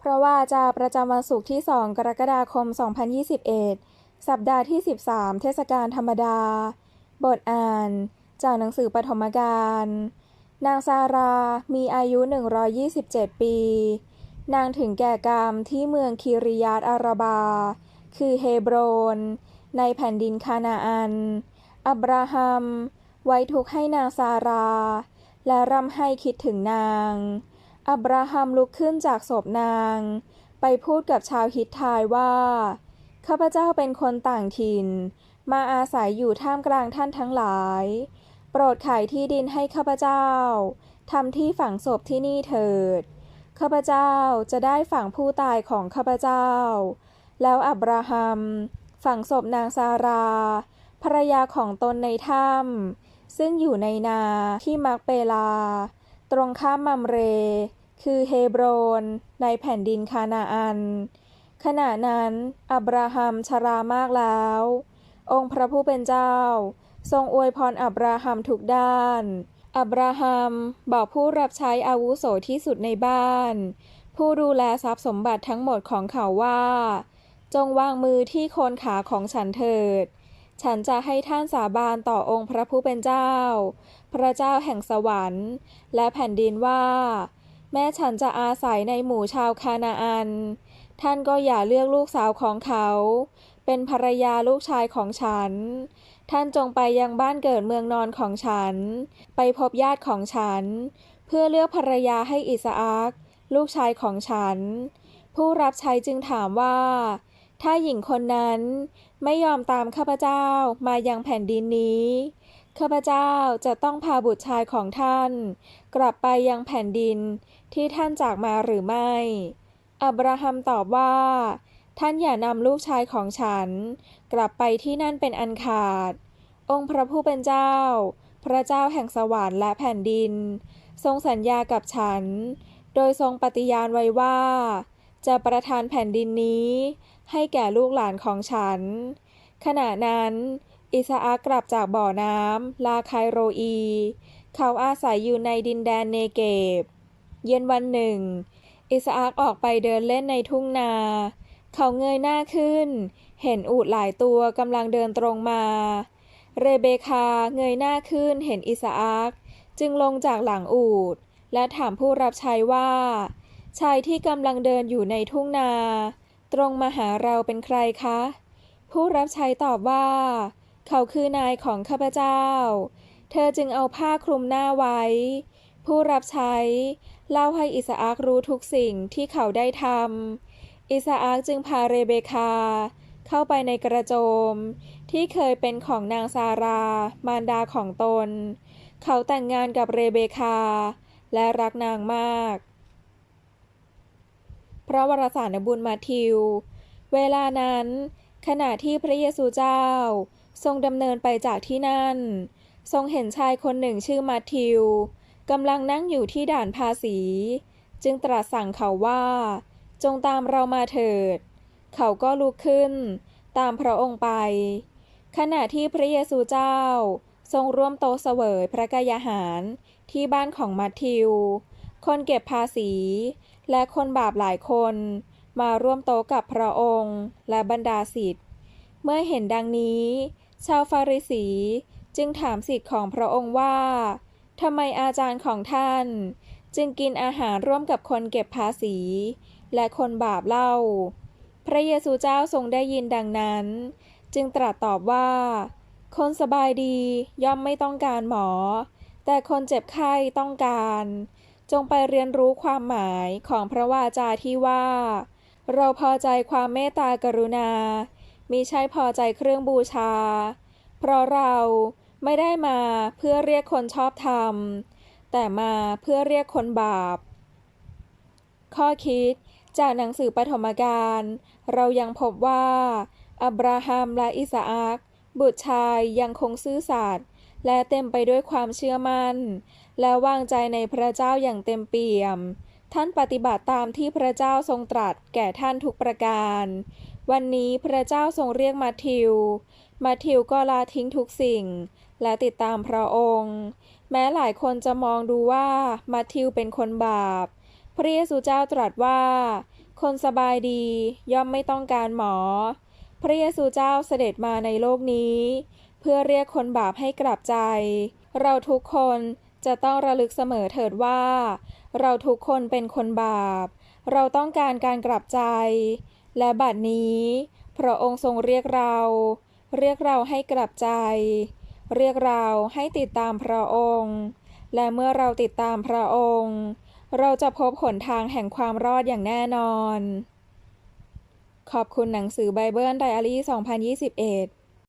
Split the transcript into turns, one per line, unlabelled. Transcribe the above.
เพราะว่าจาประจำวันศุกร์ที่ 2 กรกฎาคม 2021 สัปดาห์ที่ 13 เทศกาลธรรมดา บทอ่าน จากหนังสือปฐมกาล นางซารา มีอายุ 127 ปี นางถึงแก่กรรมที่เมืองคิริยาตอาราบา คือเฮโบรน ในแผ่นดินคานาอัน อับราฮัม ไว้ทุกข์ให้นางซารา และร่ำให้คิดถึงนาง อับราฮัมลุกขึ้นจากศพนาง ไปพูดกับชาวฮิตไทยว่า ข้าพเจ้าเป็นคนต่างถิ่น มาอาศัยอยู่ท่ามกลางท่านทั้งหลาย โปรดขายที่ดินให้ข้าพเจ้าทำที่ฝังศพที่นี่เถิด ข้าพเจ้าจะได้ฝังผู้ตายของข้าพเจ้า แล้วอับราฮัม ฝังศพนางซารา ภรรยาของตนในถ้ำซึ่งอยู่ในนาที่มักเปลา ตรงข้ามมัมเร คือเฮโบรน ในแผ่นดินคานาอัน ขณะนั้นอับราฮัมชรามากแล้ว องค์พระผู้เป็นเจ้า ทรงอวยพรอับราฮัมทุกด้าน อับราฮัมบอกผู้รับใช้อาวุโสที่สุดในบ้าน ผู้ดูแลทรัพย์สมบัติทั้งหมดของเขาว่า จงวางมือที่โคนขาของฉันเถิด ฉันจะให้ท่านสาบานต่อองค์พระผู้เป็นเจ้า พระเจ้าแห่งสวรรค์ และแผ่นดินว่า แม้ฉันจะอาศัยในหมู่ชาวคานาอัน ท่านก็อย่าเลือกลูกสาวของเขา เป็นภรรยาลูกชายของฉัน ท่านจงไปยังบ้านเกิดเมืองนอนของฉัน ไปพบญาติของฉัน เพื่อเลือกภรรยาให้อิสอักลูกชายของฉัน ผู้รับใช้จึงถามว่า ถ้าหญิงคนนั้นไม่ยอมตามข้าพเจ้ามายังแผ่นดินนี้ ข้าพเจ้าจะต้องพาบุตรชายของท่าน กลับไปยังแผ่นดินที่ท่านจากมาหรือไม่ อับราฮัมตอบว่า ท่านอย่านำลูกชายของฉัน กลับไปที่นั่นเป็นอันขาด องค์พระผู้เป็นเจ้า พระเจ้าแห่งสวรรค์และแผ่นดิน ทรงสัญญากับฉัน โดยทรงปฏิญาณไว้ว่า จะประทานแผ่นดินนี้ ให้แก่ลูกหลานของฉัน ขณะนั้น อิสอักกลับจากบ่อน้ำลาคายโรอี เขาอาศัยอยู่ในดินแดนเนเกบ เย็นวันหนึ่ง อิสอักออกไปเดินเล่นในทุ่งนา เขาเงยหน้าขึ้น เห็นอูฐหลายตัวกำลังเดินตรงมา เรเบคาเงยหน้าขึ้นเห็นอิสอักจึงลงจากหลังอูฐและถามผู้รับใช้ว่า ชายที่กำลังเดินอยู่ในทุ่งนา ตรงมาหาเราเป็นใครคะ ผู้รับใช้ตอบว่า เขาคือนายของข้าพเจ้า เธอจึงเอาผ้าคลุมหน้าไว้ ผู้รับใช้เล่าให้อิสอักรู้ทุกสิ่งที่เขาได้ทำอิสอักจึงพาเรเบคา เข้าไปในกระโจม ที่เคยเป็นของนางซารา มารดาของตน เขาแต่งงานกับเรเบคา และรักนางมาก พระวรสารบุญมาทิว เวลานั้น ขณะที่พระเยซูเจ้า ทรงดำเนินไปจากที่นั่น ทรงเห็นชายคนหนึ่งชื่อมาทิวกำลังนั่งอยู่ที่ด่านภาษี จึงตรัสสั่งเขาว่า จงตามเรามาเถิด เขาก็ลุกขึ้น ตามพระองค์ไป ขณะที่พระเยซูเจ้า ทรงร่วมโตเสวยพระกายาหารที่บ้านของมัทธิว คนเก็บภาษี และคนบาปหลายคน มาร่วมโต๊ะกับพระองค์และบรรดาศิษย์เมื่อเห็นดังนี้ ชาวฟาริสีจึงถามศิษย์ของพระองค์ว่าทำไมอาจารย์ของท่าน จึงกินอาหารร่วมกับคนเก็บภาษี และคนบาปเล่า พระเยซูเจ้าทรงได้ยินดังนั้น จึงตรัสตอบว่า คนสบายดีย่อมไม่ต้องการหมอ แต่คนเจ็บไข้ต้องการ จงไปเรียนรู้ความหมายของพระวาจาที่ว่า เราพอใจความเมตตากรุณา มิใช่พอใจเครื่องบูชา เพราะเราไม่ได้มาเพื่อเรียกคนชอบธรรม แต่มาเพื่อเรียกคนบาป ข้อคิดจากหนังสือปฐมกาลเรายังพบว่า อับราฮัมและอิสอักบุตรชายยังคงซื่อสัตย์ และเต็มไปด้วยความเชื่อมั่น และวางใจในพระเจ้าอย่างเต็มเปี่ยม ท่านปฏิบัติตามที่พระเจ้าทรงตรัสแก่ท่านทุกประการ วันนี้พระเจ้าทรงเรียกมาทิว มาทิวก็ลาทิ้งทุกสิ่ง และติดตามพระองค์ แม้หลายคนจะมองดูว่ามัทธิวเป็นคนบาป พระเยซูเจ้าตรัสว่า คนสบายดีย่อมไม่ต้องการหมอ พระเยซูเจ้าเสด็จมาในโลกนี้ เพื่อเรียกคนบาปให้กลับใจ เราทุกคนจะต้องระลึกเสมอเถิดว่า เราทุกคนเป็นคนบาป เราต้องการการกลับใจ และบัดนี้ พระองค์ทรงเรียกเรา เรียกเราให้กลับใจ เรียกเราให้ติดตามพระองค์ และเมื่อเราติดตามพระองค์ เราจะพบหนทางแห่งความรอดอย่างแน่นอน ขอบคุณหนังสือไบเบิลไดอารี่ 2021